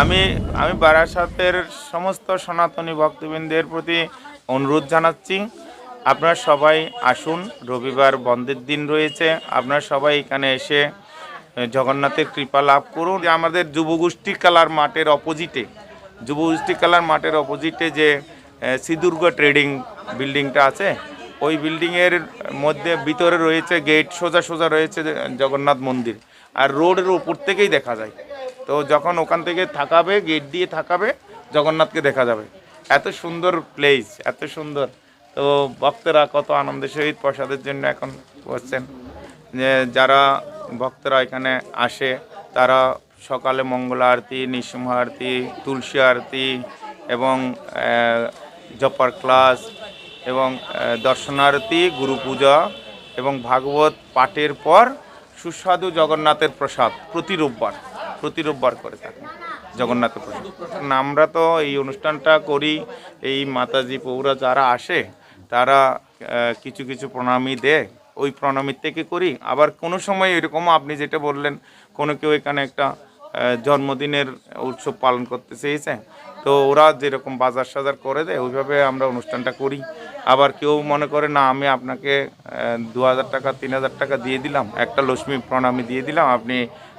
আমি আমি বারাসাতের সমস্ত সনাতনী ভক্তবৃন্দের প্রতি অনুরোধ জানাচ্ছি আপনারা সবাই আসুন রবিবার বন্ধের দিন রয়েছে আপনারা সবাই এখানে এসে জগন্নাথের কৃপা লাভ করুন। আমাদের যুবগোষ্ঠী কালার মাঠের অপোজিটে যুবগোষ্ঠী কালার মাঠের অপোজিটে যে এ, শ্রীদুর্গ ট্রেডিং বিল্ডিংটা আছে ওই বিল্ডিংয়ের মধ্যে ভিতরে রয়েছে গেট সোজা সোজা রয়েছে জগন্নাথ মন্দির। আর রোডের উপর থেকেই দেখা যায়। তো যখন ওখান থেকে থাকাবে গেট দিয়ে থাকাবে, জগন্নাথকে দেখা যাবে। এত সুন্দর প্লেস এত সুন্দর। তো ভক্তরা কত আনন্দের সহিত প্রসাদের জন্য এখন বসছেন। যে যারা ভক্তরা এখানে আসে, তারা সকালে মঙ্গল আরতি, নৃসিংহ আরতি, তুলসী আরতি এবং জপার ক্লাস এবং দর্শনারতি গুরু পূজা এবং ভাগবত পাঠের পর সুস্বাদু জগন্নাথের প্রসাদ প্রতি রোববার। প্রতি রোববার করে থাকেন জগন্নাথের প্রসাদ। না, আমরা তো এই অনুষ্ঠানটা করি এই মাতাজি পৌরা যারা আসে তারা কিছু কিছু প্রণামী দেয় ওই প্রণামীর থেকে করি। আবার কোনো সময় এরকম আপনি যেটা বললেন কোনো কেউ এখানে একটা জন্মদিনের উৎসব পালন করতে চেয়েছে তো ওরা যেরকম বাজার সাজার করে দেয় ওইভাবে আমরা অনুষ্ঠানটা করি। আবার কেউ মনে করে, না, আমি আপনাকে দু হাজার টাকা তিন হাজার টাকা দিয়ে দিলাম। একটা লক্ষ্মী প্রণামী দিয়ে দিলাম। আপনি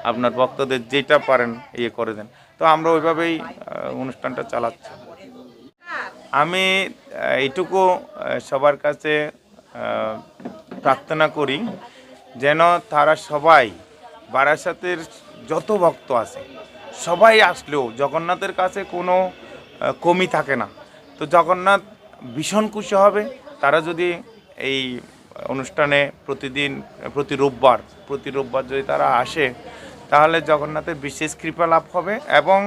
আপনার ভক্তদের যেটা পারেন ইয়ে করে দেন। তো আমরা ওইভাবেই অনুষ্ঠানটা চালাচ্ছি। আমি এইটুকু সবার কাছে প্রার্থনা করি যেন তারা সবাই বারাসাতের যত ভক্ত আছে, সবাই আসলেও জগন্নাথের কাছে কোনো কমি থাকে না। তো জগন্নাথ ভীষণ খুশি হবে। তারা যদি এই অনুষ্ঠানে প্রতিদিন, প্রতি রোববার প্রতি রোববার যদি তারা আসে, তাহলে জগন্নাথের বিশেষ কৃপা লাভ হবে এবং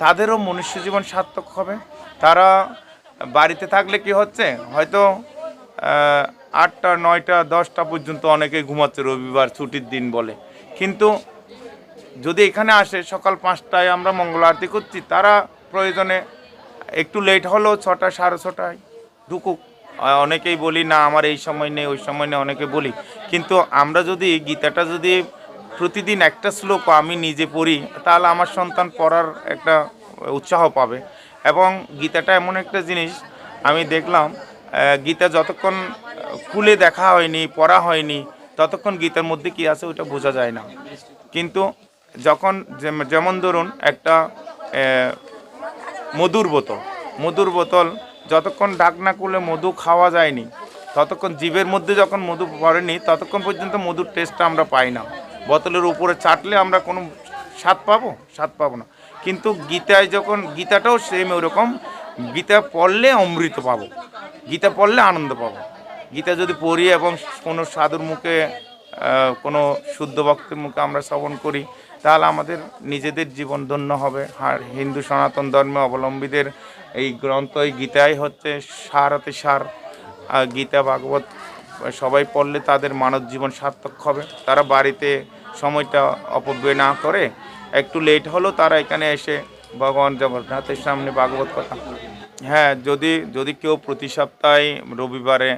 তাদেরও মনুষ্য জীবন সার্থক হবে। তারা বাড়িতে থাকলে কি হচ্ছে? হয়তো আটটা, নয়টা, দশটা পর্যন্ত অনেকে ঘুমাচ্ছে রবিবার ছুটির দিন বলে। কিন্তু যদি এখানে আসে, সকাল পাঁচটায় আমরা মঙ্গল আরতি করছি, তারা প্রয়োজনে একটু লেট হলেও ছটা, সাড়ে ছটায় ঢুকুক। অনেকেই বলি, না, আমার এই সময় নেই, ওই সময় নেই। অনেকে বলি, কিন্তু আমরা যদি গীতাটা যদি প্রতিদিন একটা শ্লোক আমি নিজে পড়ি, তাহলে আমার সন্তান পড়ার একটা উৎসাহ পাবে। এবং গীতাটা এমন একটা জিনিস, আমি দেখলাম গীতা যতক্ষণ খুলে দেখা হয়নি, পড়া হয়নি, ততক্ষণ গীতার মধ্যে কি আছে ওটা বোঝা যায় না। কিন্তু যখন যেমন ধরুন একটা মধুর বোতল মধুর বোতল যতক্ষণ ডাক না করলে মধু খাওয়া যায়নি, ততক্ষণ জীবের মধ্যে যখন মধু পড়েনি, ততক্ষণ পর্যন্ত মধুর টেস্টটা আমরা পাই না। বোতলের উপরে চাটলে আমরা কোনো স্বাদ পাবো? স্বাদ পাবো না। কিন্তু গীতায় যখন, গীতাটাও সেম ওরকম, গীতা পড়লে অমৃত পাবো। গীতা পড়লে আনন্দ পাবো। গীতা যদি পড়ি এবং কোনো সাধুর মুখে কোনো শুদ্ধ ভক্তের মুখে আমরা শ্রবণ করি তাহলে আমাদের নিজেদের জীবন ধন্য হবে। আর হিন্দু সনাতন ধর্মে অবলম্বীদের এই গ্রন্থ, এই গীতাই হচ্ছে সারাতে সার। গীতা, ভাগবত, সবাই পড়লে তাদের মানব জীবন সার্থক হবে। তারা বাড়িতে সময়টা অপব্যয় না করে, একটু লেট হলেও তারা এখানে এসে ভগবান জগন্নাথের সামনে ভাগবত কথা। হ্যাঁ যদি যদি কেউ প্রতি সপ্তাহে রবিবারে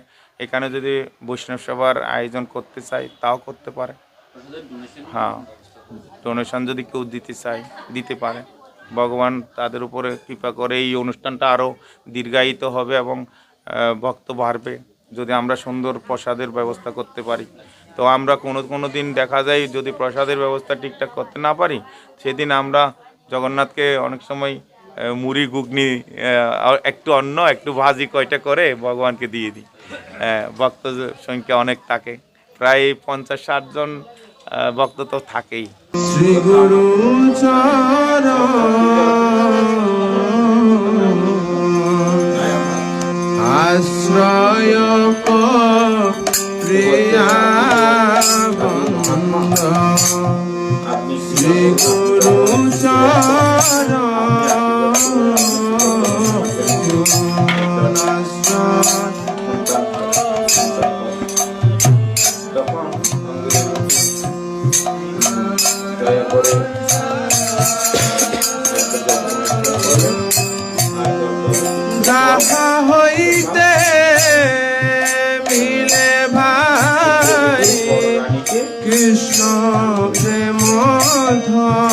এখানে যদি বৈষ্ণব সভার আয়োজন করতে চায়, তাও করতে পারে। হ্যাঁ। ডোনেশন যদি কেউ দিতে চায়, দিতে পারে। ভগবান তাদের উপরে কৃপা করে এই অনুষ্ঠানটা আরও দীর্ঘায়িত হবে এবং ভক্ত বাড়বে যদি আমরা সুন্দর প্রসাদের ব্যবস্থা করতে পারি। তো আমরা কোনো কোনো দিন দেখা যায় যদি প্রসাদের ব্যবস্থা ঠিকঠাক করতে না পারি, সেদিন আমরা জগন্নাথকে অনেক সময় মুড়ি, ঘুগনি একটু অন্ন, একটু ভাজি কয়টা করে ভগবানকে দিয়ে দিই। ভক্ত সংখ্যা অনেক থাকে। প্রায় পঞ্চাশ ষাট জন ভক্ত তো থাকেই। শ্রী গুরু আশ্রয় কৃষ্ণ প্রেম ধর